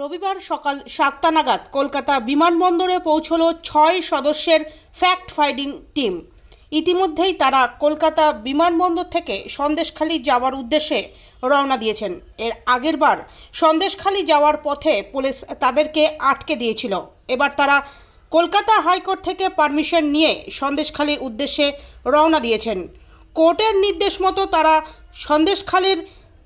রবিবার সকাল সাতটা নাগাদ কলকাতা বিমানবন্দরে পৌঁছলো ছয় সদস্যের ফ্যাক্ট ফাইন্ডিং টিম ইতিমধ্যেই তারা কলকাতা বিমানবন্দর থেকে সন্দেশখালী যাওয়ার উদ্দেশ্যে রওনা দিয়েছেন। এর আগের বার সন্দেশখালী যাওয়ার পথে পুলিশ তাদেরকে আটকে দিয়েছিল। এবার তারা কলকাতা হাইকোর্ট থেকে পারমিশন নিয়ে সন্দেশখালীর উদ্দেশ্যে রওনা দিয়েছেন। কোর্টের নির্দেশ মতো তারা সন্দেশখালীর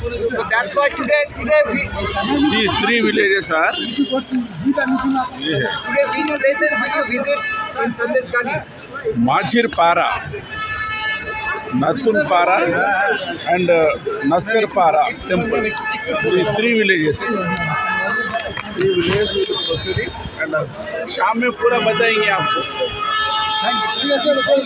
so that's why today today we these three villages are yeah, today which places will you visit in Sandesh Kali Majhir Para, Natun Para and uh, Naskar Para temple. These three villages. Three villages we will and uh, शाम में पूरा बताएँगे आपको